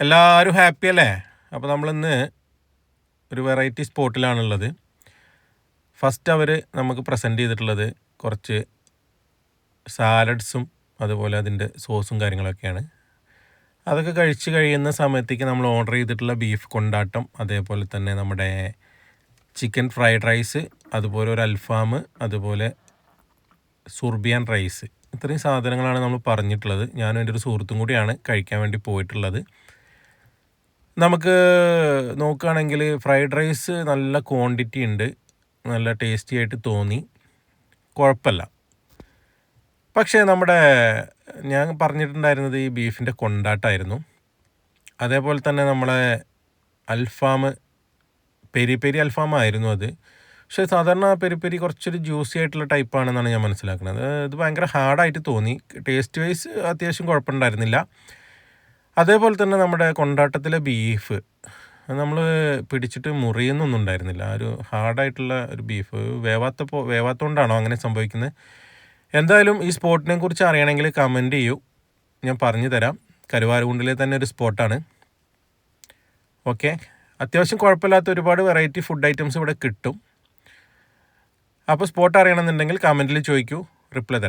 എല്ലാവരും ഹാപ്പി അല്ലേ? അപ്പോൾ നമ്മളിന്ന് ഒരു വെറൈറ്റി സ്പോട്ടിലാണുള്ളത് ഫസ്റ്റ് അവർ നമുക്ക് പ്രസന്റ് ചെയ്തിട്ടുള്ളത് കുറച്ച് സാലഡ്സും അതുപോലെ അതിന്റെ സോസും കാര്യങ്ങളൊക്കെയാണ്. അതൊക്കെ കഴിച്ച് കഴിയുന്ന സമയത്തേക്ക് നമ്മൾ ഓർഡർ ചെയ്തിട്ടുള്ള ബീഫ് കൊണ്ടാട്ടം അതേപോലെ തന്നെ നമ്മുടെ ചിക്കൻ ഫ്രൈഡ് റൈസ് അതുപോലെ ഒരു അൽഫാം അതുപോലെ സുർബിയാൻ റൈസ് ഇത്രയും സാധനങ്ങളാണ് നമ്മൾ പറഞ്ഞിട്ടുള്ളത്. ഞാനും എന്റെ ഒരു സുഹൃത്തും കൂടിയാണ് കഴിക്കാൻ വേണ്ടി പോയിട്ടുള്ളത്. നമുക്ക് നോക്കുകയാണെങ്കിൽ ഫ്രൈഡ് റൈസ് നല്ല ക്വാണ്ടിറ്റി ഉണ്ട്. നല്ല ടേസ്റ്റി ആയിട്ട് തോന്നി. കുഴപ്പമില്ല. പക്ഷേ നമ്മുടെ ഞാൻ പറഞ്ഞിട്ടുണ്ടായിരുന്നത് ഈ ബീഫിന്റെ കൊണ്ടാട്ടമായിരുന്നു. അതേപോലെ തന്നെ നമ്മളെ അൽഫാം പെരി പെരി അൽഫാമായിരുന്നു അത്. പക്ഷേ സാധാരണ പെരി പെരി കുറച്ചൊരു ജ്യൂസി ആയിട്ടുള്ള ടൈപ്പാണെന്നാണ് ഞാൻ മനസ്സിലാക്കുന്നത്. ഇത് ഭയങ്കര ഹാർഡായിട്ട് തോന്നി. ടേസ്റ്റ് വൈസ് അത്യാവശ്യം കുഴപ്പമുണ്ടായിരുന്നില്ല. അതേപോലെ തന്നെ നമ്മുടെ കൊണ്ടാട്ടത്തിലെ ബീഫ് നമ്മൾ പിടിച്ചിട്ട് മുറിയുന്നൊന്നും ഉണ്ടായിരുന്നില്ല. ഒരു ഹാർഡായിട്ടുള്ള ഒരു ബീഫ് വേവാത്ത പോ വേവാത്തോണ്ടാണോ അങ്ങനെ സംഭവിക്കുന്നത് എന്തായാലും ഈ സ്പോട്ടിനെ കുറിച്ച് അറിയണമെങ്കിൽ കമന്റ് ചെയ്യൂ. ഞാൻ പറഞ്ഞു തരാം. കരുവാരുകുണ്ടിലെ തന്നെ ഒരു സ്പോട്ടാണ് ഓക്കെ അത്യാവശ്യം കുഴപ്പമില്ലാത്ത ഒരുപാട് വെറൈറ്റി ഫുഡ് ഐറ്റംസ് ഇവിടെ കിട്ടും. അപ്പോൾ സ്പോട്ട് അറിയണമെന്നുണ്ടെങ്കിൽ കമന്റിൽ ചോദിക്കൂ. റിപ്ലൈ തരാം.